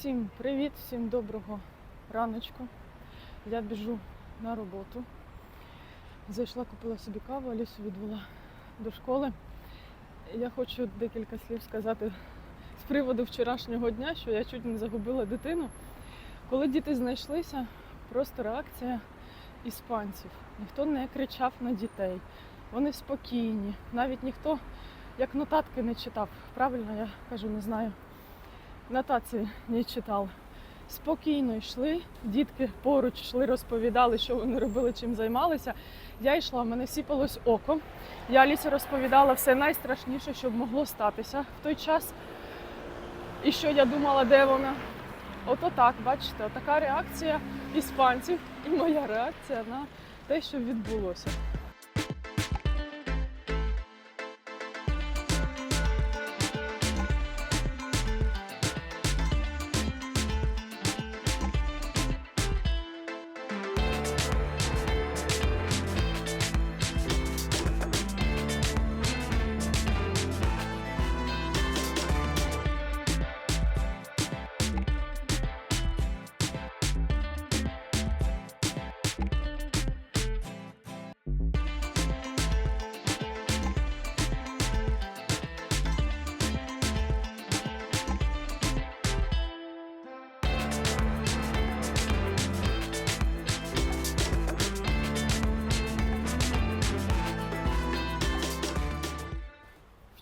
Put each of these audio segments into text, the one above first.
Всім привіт, всім доброго раночку. Я біжу на роботу. Зайшла, купила собі каву, Алісу відвела до школи. Я хочу декілька слів сказати з приводу вчорашнього дня, що я чуть не загубила дитину. Коли діти знайшлися, просто реакція іспанців. Ніхто не кричав на дітей. Вони спокійні. Навіть ніхто як нотатки не читав. Правильно я кажу, не знаю. Нотації не читав. Спокійно йшли, дітки поруч йшли, розповідали, що вони робили, чим займалися. Я йшла, в мене сіпалось око. Я Алісі розповідала все найстрашніше, що могло статися в той час. І що я думала, де вона. Ото так, бачите, така реакція іспанців і моя реакція на те, що відбулося.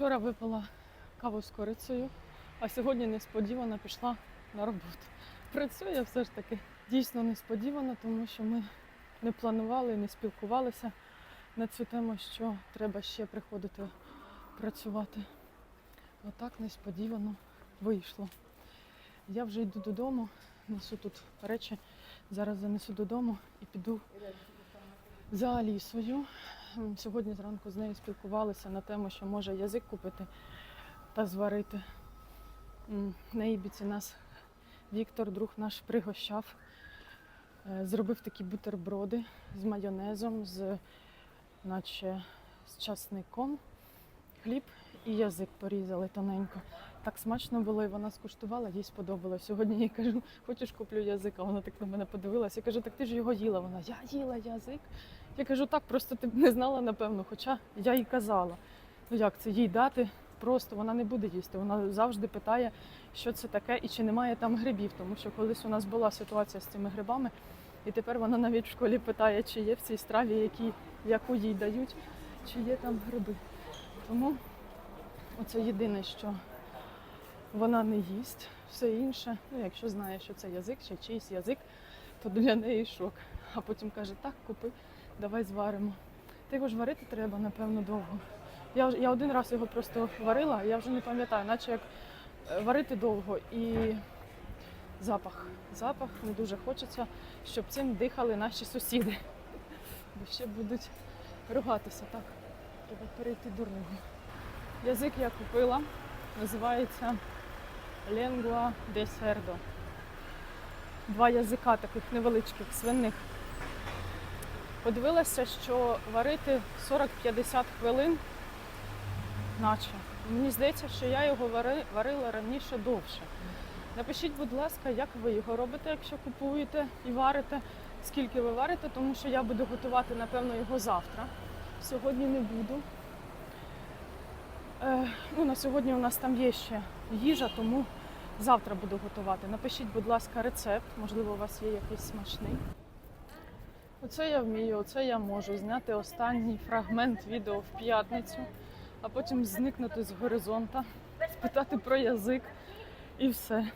Вчора випила каву з корицею, а сьогодні несподівано пішла на роботу. Працюю я все ж таки дійсно несподівано, тому що ми не планували, не спілкувалися на цю тему, що треба ще приходити працювати. Отак несподівано вийшло. Я вже йду додому, несу тут речі, зараз занесу додому і піду за Алісою. Сьогодні зранку з нею спілкувалися на тему, що може язик купити та зварити. На Ібіці нас Віктор, друг наш, пригощав, Е, зробив такі бутерброди з майонезом, з, наче, з часником, хліб і язик порізали тоненько. Так смачно було, і вона скуштувала, їй сподобалось. Сьогодні їй кажу, хочеш куплю язик, а вона так на мене подивилася. Я кажу, так ти ж його їла. Вона, я їла язик. Я кажу, так, просто ти б не знала, напевно, хоча я їй казала. Ну як це їй дати? Просто вона не буде їсти. Вона завжди питає, що це таке і чи немає там грибів. Тому що колись у нас була ситуація з цими грибами, і тепер вона навіть в школі питає, чи є в цій страві, які, яку їй дають, чи є там гриби. Тому оце єдине, що вона не їсть. Все інше, ну якщо знає, що це язик чи чийсь язик, то для неї шок. А потім каже, так, купи, давай зваримо. Та його ж варити треба, напевно, довго. Я, я один раз його просто варила, я вже не пам'ятаю, наче як е, варити довго і запах. Запах не дуже хочеться, щоб цим дихали наші сусіди. Бо ще будуть ругатися. Так, треба перейти дорогу. Язик я купила, називається Lengua de Cerdo. Два язика таких невеличких, свиних. Подивилася, що варити 40-50 хвилин, наче. Мені здається, що я його вари- варила раніше довше. Напишіть, будь ласка, як ви його робите, якщо купуєте і варите, скільки ви варите, тому що я буду готувати, напевно, його завтра. Сьогодні не буду. Е, ну, на сьогодні у нас там є ще їжа, тому завтра буду готувати. Напишіть, будь ласка, рецепт, можливо, у вас є якийсь смачний. Оце я вмію, оце я можу зняти останній фрагмент відео в п'ятницю, а потім зникнути з горизонта, спитати про язик і все.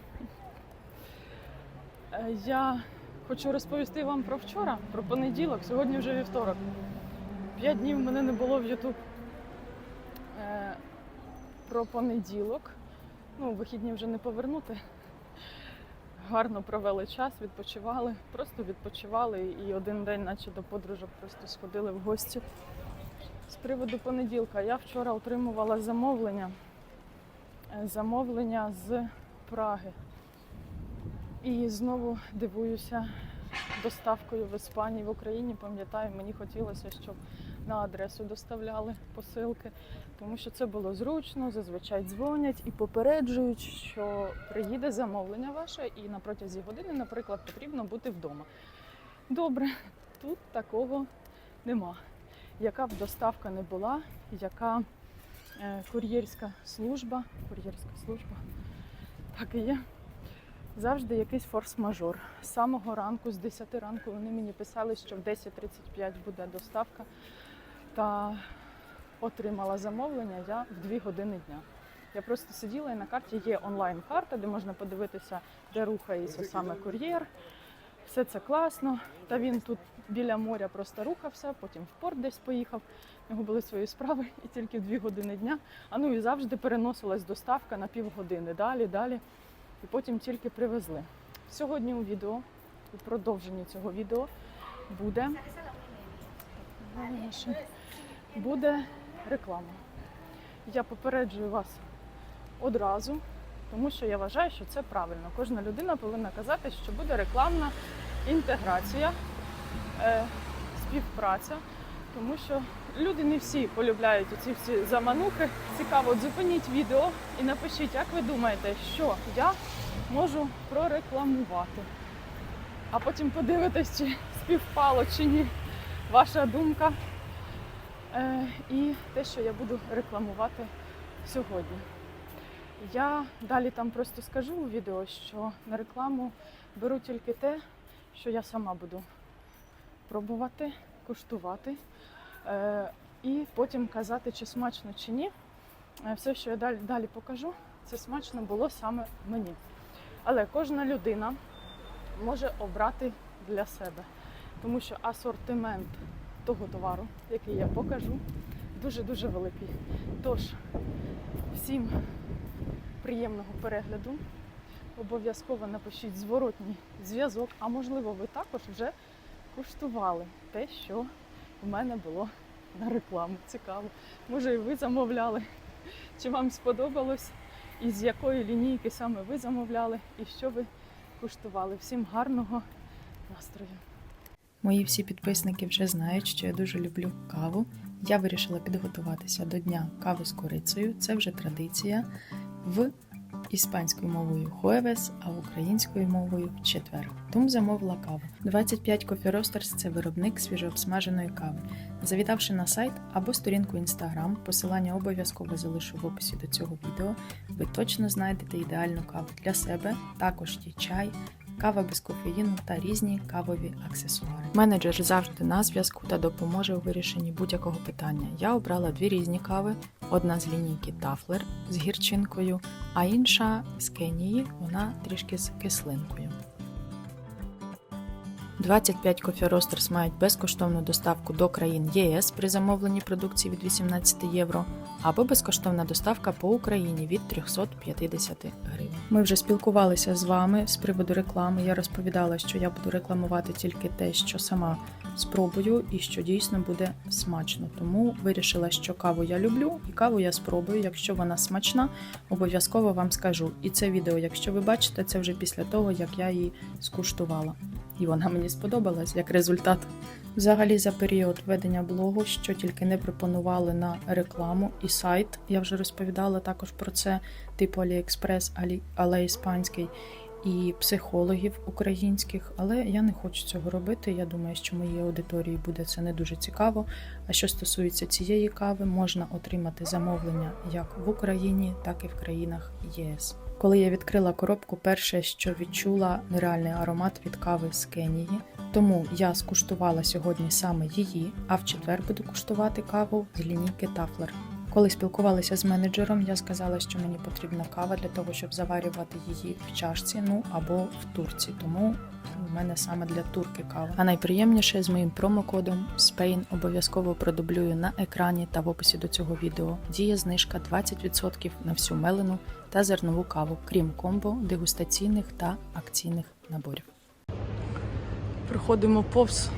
Е, Я хочу розповісти вам про вчора, про понеділок. Сьогодні вже вівторок. П'ять днів мене не було в Ютуб. Е, Про понеділок. Ну, вихідні вже не повернути. Гарно провели час, відпочивали, просто відпочивали і один день, наче до подружок, просто сходили в гості. З приводу понеділка я вчора отримувала замовлення. Е, Замовлення з Праги. І знову дивуюся доставкою в Іспанії, в Україні. Пам'ятаю, мені хотілося, щоб на адресу доставляли посилки, тому що це було зручно, зазвичай дзвонять і попереджують, що приїде замовлення ваше, і на протязі години, наприклад, потрібно бути вдома. Добре, тут такого нема. Яка б доставка не була, яка е, кур'єрська служба, кур'єрська служба, так і є. Завжди якийсь форс-мажор. З самого ранку, з 10 ранку, вони мені писали, що в 10.35 буде доставка. Та отримала замовлення я в 2 години дня. Я просто сиділа і на карті є онлайн-карта, де можна подивитися, де рухається саме кур'єр. Все це класно. Та він тут біля моря просто рухався, потім в порт десь поїхав. У нього були свої справи і тільки в 2 години дня. А ну і завжди переносилась доставка на півгодини. Далі, далі. І потім тільки привезли. Сьогодні у відео, у продовженні цього відео, буде, буде реклама. Я попереджую вас одразу, тому що я вважаю, що це правильно. Кожна людина повинна казати, що буде рекламна інтеграція, е, співпраця, тому що люди не всі полюбляють ці всі заманухи. Цікаво, зупиніть відео і напишіть, як ви думаєте, що я можу прорекламувати. А потім подивитись, чи співпало чи ні ваша думка і те, що я буду рекламувати сьогодні. Я далі там просто скажу у відео, що на рекламу беру тільки те, що я сама буду пробувати, куштувати е, і потім казати, чи смачно чи ні. Е, Все, що я далі, далі покажу, це смачно було саме мені. Але кожна людина може обрати для себе, тому що асортимент того товару, який я покажу, дуже-дуже великий. Тож, всім приємного перегляду. Обов'язково напишіть зворотній зв'язок, а можливо, ви також вже куштували те, що в мене було на рекламу. Цікаво. Може, і ви замовляли, чи вам сподобалось, і з якої лінійки саме ви замовляли, і що ви куштували. Всім гарного настрою! Мої всі підписники вже знають, що я дуже люблю каву. Я вирішила підготуватися до дня кави з корицею. Це вже традиція в іспанською мовою хуевес, а українською мовою четвер. Тому замовила каву. 25 Coffee Roasters – це виробник свіжообсмаженої кави. Завітавши на сайт або сторінку Instagram, посилання обов'язково залишу в описі до цього відео. Ви точно знайдете ідеальну каву для себе. Також є чай, кава без кофеїну та різні кавові аксесуари. Менеджер завжди на зв'язку та допоможе у вирішенні будь-якого питання. Я обрала дві різні кави: одна з лінійки Тафлер з гірчинкою, а інша з Кенії, вона трішки з кислинкою. 25 Coffee Roasters мають безкоштовну доставку до країн ЄС при замовленні продукції від 18 євро або безкоштовна доставка по Україні від 350 гривень. Ми вже спілкувалися з вами з приводу реклами. Я розповідала, що я буду рекламувати тільки те, що сама спробую, і що дійсно буде смачно. Тому вирішила, що каву я люблю, і каву я спробую. Якщо вона смачна, обов'язково вам скажу. І це відео, якщо ви бачите, це вже після того, як я її скуштувала. І вона мені сподобалась як результат. Взагалі, за період ведення блогу, що тільки не пропонували на рекламу і сайт. Я вже розповідала також про це, типу AliExpress, але іспанський, і психологів українських. Але я не хочу цього робити. Я думаю, що моїй аудиторії буде це не дуже цікаво. А що стосується цієї кави, можна отримати замовлення як в Україні, так і в країнах ЄС. Коли я відкрила коробку, перше, що відчула нереальний аромат від кави з Кенії. Тому я скуштувала сьогодні саме її, а в четвер буду куштувати каву з лінійки Тафлер. Коли спілкувалася з менеджером, я сказала, що мені потрібна кава для того, щоб заварювати її в чашці, ну або в турці. Тому в мене саме для турки кава. А найприємніше з моїм промокодом Spain обов'язково продублюю на екрані та в описі до цього відео. Діє знижка 20% на всю мелену та зернову каву, крім комбо, дегустаційних та акційних наборів. Приходимо повз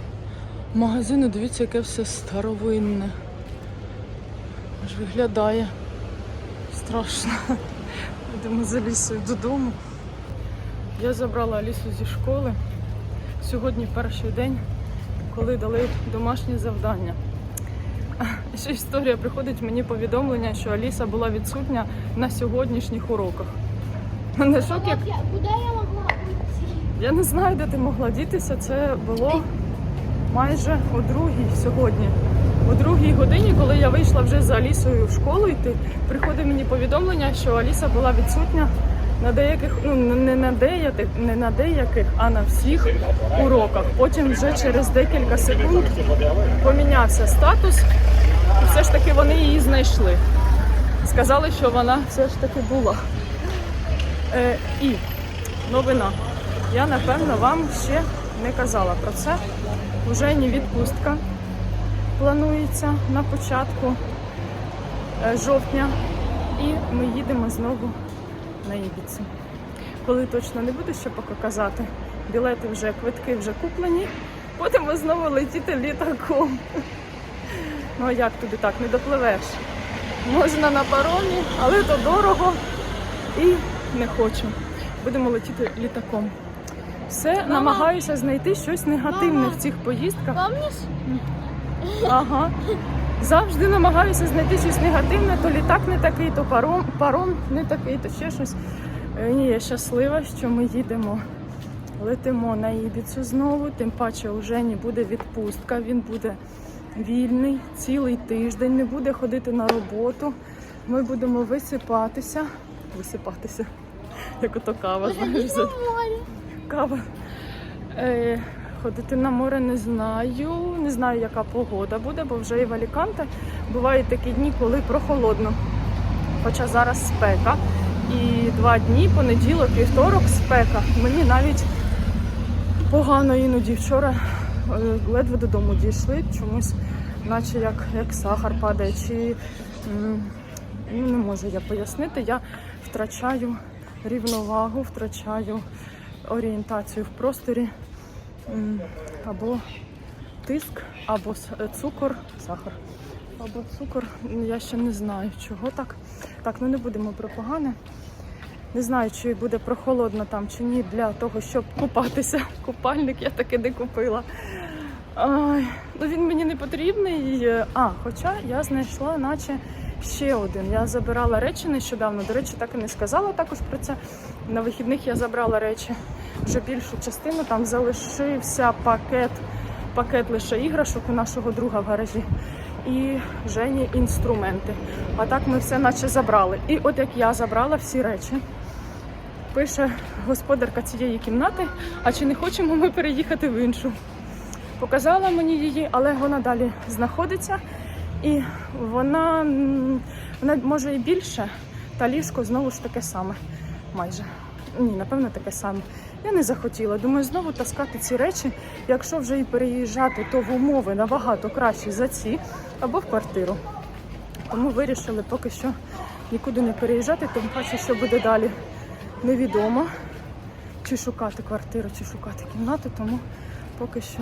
магазину, дивіться, яке все старовинне. Аж виглядає страшно. Йдемо за лісою додому. Я забрала Алісу зі школи. Сьогодні перший день, коли дали домашнє завдання. Ще історія приходить мені повідомлення, що Аліса була відсутня на сьогоднішніх уроках. Не шок, як я, куда я могла уйти? я не знаю, де ти могла дітися. Це було майже о другій сьогодні. О другій годині, коли я вийшла вже з Алісою в школу йти, приходить мені повідомлення, що Аліса була відсутня на деяких, ну не на деяких, не на деяких, а на всіх уроках. Потім вже через декілька секунд помінявся статус, і все ж таки вони її знайшли. Сказали, що вона все ж таки була. Е, і новина. Я напевно вам ще не казала про це. Уже не відпустка планується на початку е, жовтня. І ми їдемо знову на Ібіцу. Коли точно не буду ще поки казати, білети вже, квитки вже куплені, будемо знову летіти літаком. Ну а як туди так, не допливеш? Можна на паромі, але то дорого і не хочу. Будемо летіти літаком. Все, намагаюся знайти щось негативне Мама. в цих поїздках. Помнишь? Ага. Завжди намагаюся знайти щось негативне, то літак не такий, то паром, паром не такий, то ще щось. Е, Ні, я щаслива, що ми їдемо. Летимо на Ібіцу знову, тим паче у Жені буде відпустка, він буде вільний цілий тиждень, не буде ходити на роботу. Ми будемо висипатися. Висипатися. Як ото кава. Кава. Ходити на море не знаю. Не знаю, яка погода буде, бо вже і в Аліканте бувають такі дні, коли прохолодно. Хоча зараз спека. І два дні, понеділок, вівторок, спека. Мені навіть погано іноді. Вчора е, ледве додому дійшли, чомусь, наче як, як сахар падає, чи ну, не можу я пояснити. Я втрачаю рівновагу, втрачаю орієнтацію в просторі або тиск, або е, цукор, сахар, або цукор. Я ще не знаю, чого так. Так, ну не будемо про погане. Не знаю, чи буде прохолодно там чи ні для того, щоб купатися. Купальник я таки не купила. Ай, ну він мені не потрібний. Е, А, хоча я знайшла, наче ще один. Я забирала речі нещодавно. До речі, так і не сказала також про це. На вихідних я забрала речі вже більшу частину. Там залишився пакет, пакет лише іграшок у нашого друга в гаражі. І Жені інструменти. А так ми все наче забрали. І от як я забрала всі речі, пише господарка цієї кімнати, а чи не хочемо ми переїхати в іншу. Показала мені її, але вона далі знаходиться. І вона, вона може і більше, та ліжко знову ж таке саме. Майже. Ні, напевно, таке саме. Я не захотіла. Думаю, знову таскати ці речі. Якщо вже і переїжджати, то в умови набагато кращі за ці або в квартиру. Тому вирішили поки що нікуди не переїжджати, тим паче, що буде далі невідомо. Чи шукати квартиру, чи шукати кімнату, тому поки що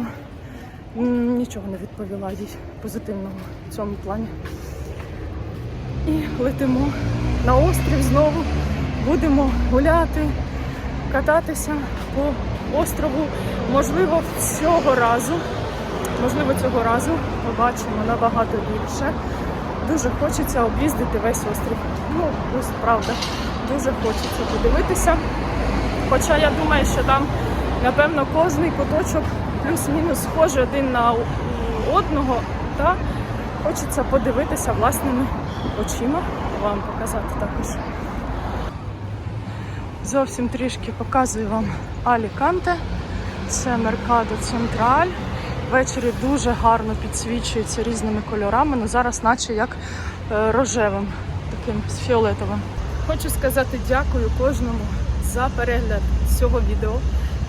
нічого не відповіла їй позитивного в цьому плані. І летимо на острів знову. Будемо гуляти, кататися по острову. Можливо, цього разу, можливо, цього разу побачимо набагато більше. Дуже хочеться об'їздити весь острів. Ну, ось правда, дуже хочеться подивитися. Хоча я думаю, що там, напевно, кожний куточок плюс-мінус схожий один на одного. Та хочеться подивитися власними очима, вам показати також. Зовсім трішки показую вам Аліканте. Це Меркадо Централь. Ввечері дуже гарно підсвічується різними кольорами, ну зараз наче як е, рожевим, таким з фіолетовим. Хочу сказати дякую кожному за перегляд цього відео.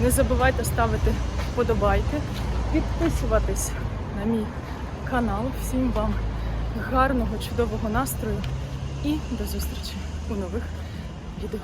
Не забувайте ставити вподобайки, підписуватись на мій канал. Всім вам гарного, чудового настрою і до зустрічі у нових відео.